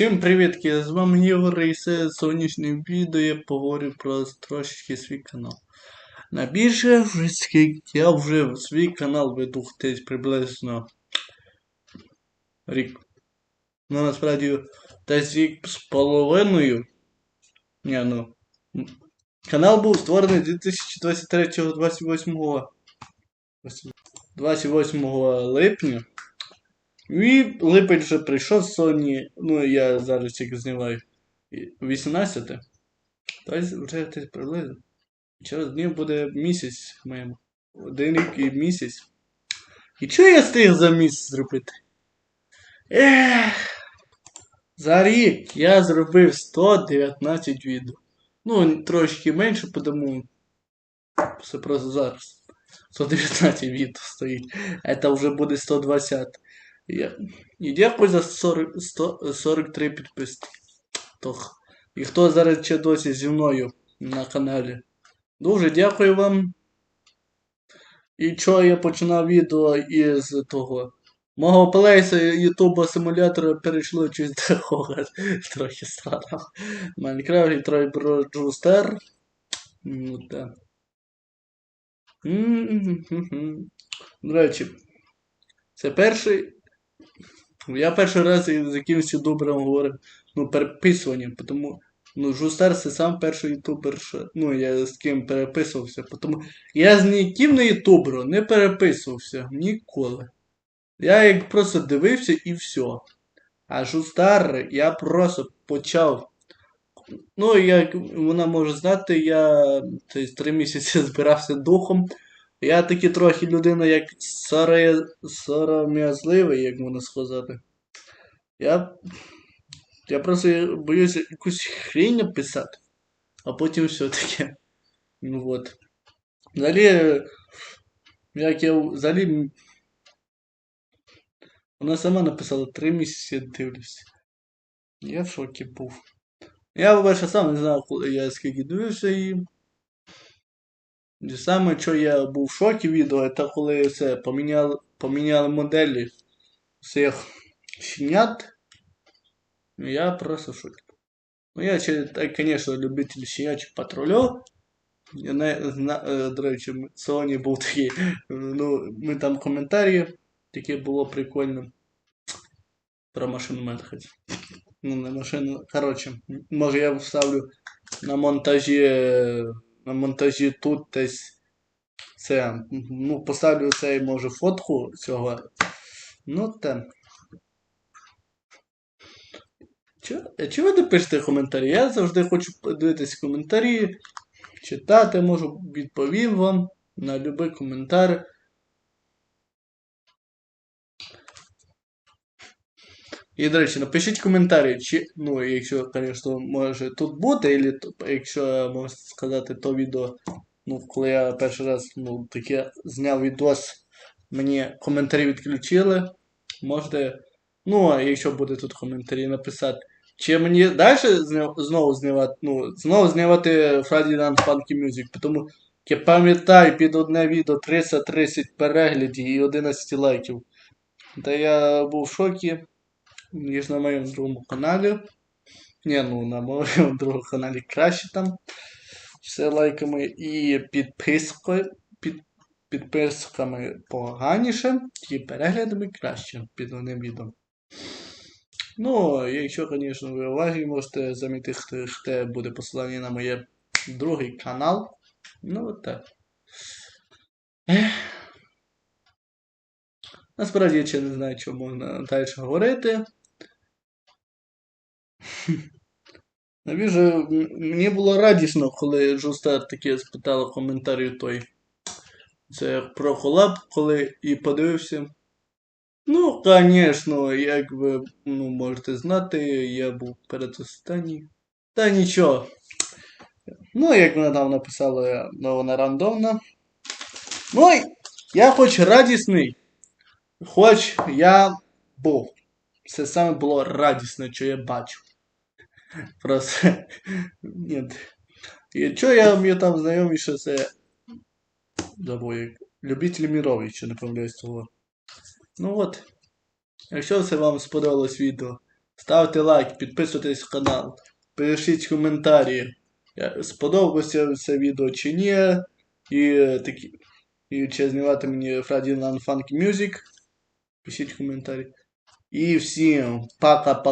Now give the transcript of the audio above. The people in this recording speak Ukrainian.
Всім привіт, з вами Ігор і це сьогоднішнє відео я поговорю про трошечки свій канал. Вже скільки я вже свій канал веду десь приблизно рік. Ну насправді десь рік з половиною. Ні, ну. Канал був створений 2023 28 28 липня. І липень вже прийшов сьогодні, ну я зараз тільки знімаю 18. Тобто вже десь приблизно. Через днів буде місяць моєму. Один рік і місяць. І що я встиг за місяць зробити? Ех. За рік я зробив 119 відео. Ну, трошки менше, тому це просто зараз. 119 відео стоїть. Це вже буде 120. І дякую за 40, 100, 43 підписки. Тох. І хто зараз ще досі зі мною на каналі. Дуже дякую вам. І що я починав відео із того. Мого плейса ютуба симулятора перейшло через такого трохи старого. Майнкрафт і трохи про Джустер. Ну так. До речі, це перший я перший раз з якимось ютубером говорив, ну, переписування, тому, ну, Жустер це сам перший ютубер, ну, я з ким переписувався, тому я з ніким на ютуберу не переписувався ніколи. Я як просто дивився і все. А Жустар я просто почав. Ну, як вона може знати, я три місяці збирався духом. Я таки трохи людина, як сором'язливий, як можна сказати. Я я просто боюся якусь хрень написати, а потім все таке. Ну вот. Взагалі, як я взагалі. Вона сама написала три місяці дивлюся. Я в шокі був. Я, по-перше, сам не знав, я скільки дивився і. Саме, що я був в шокі відео, це коли все поміняли поміняли моделі всіх щенят. Я просто в шокі. Ну я, звісно, любитель щенячого патрулю. Я не зна, до речі, сьогодні був такий, ну, ми там коментарі, таке було прикольно. Про машину мене. Ну, не машину. Коротше, може я вставлю на монтажі на монтажі тут десь це. Ну, поставлю цей, може, фотку цього. Ну те. Чи ви напишете коментарі? Я завжди хочу подивитися коментарі, читати, можу відповім вам на будь-який коментар. І, до речі, напишіть коментарі, чи, ну, якщо, звісно, може тут бути, або якщо можна сказати, то відео, ну, коли я перший раз ну, таке зняв відос, мені коментарі відключили. Можете, ну, якщо буде тут коментарі написати. Чи мені далі знову знімати, ну, знову знімати Night Funky Music, тому я пам'ятаю під одне відео 330 переглядів і 11 лайків. Та я був в шокі ніж на моєму другому каналі. Ні, ну на моєму другому каналі краще там. Все лайками і підпискою. Під, підписками поганіше, і переглядами краще під одним відео. Ну, якщо, звісно, ви уваги можете замітити, хто буде посилання на моє другий канал. Ну, от так. Насправді я ще не знаю, що можна далі говорити. Навіщо мені було радісно, коли Жустар таке спитала в коментарі той. Це про колаб, коли і подивився. Ну, звісно, як ви ну, можете знати, я був передостанній. Та нічого. Ну, як вона там написала, ну, вона рандомна. Ну, я хоч радісний, хоч я був. Це саме було радісне, що я бачу. Просто. Нет. І що я мені там знайомий, що це. Забув, Любитель міров, якщо не помиляюсь того. Ну от. Якщо це вам сподобалось відео, ставте лайк, підписуйтесь на канал, пишіть коментарі, е, сподобалося це відео чи ні. І, такі, і чи знімати мені Freddy Funky Music. Пишіть коментарі. І всім пока-пока.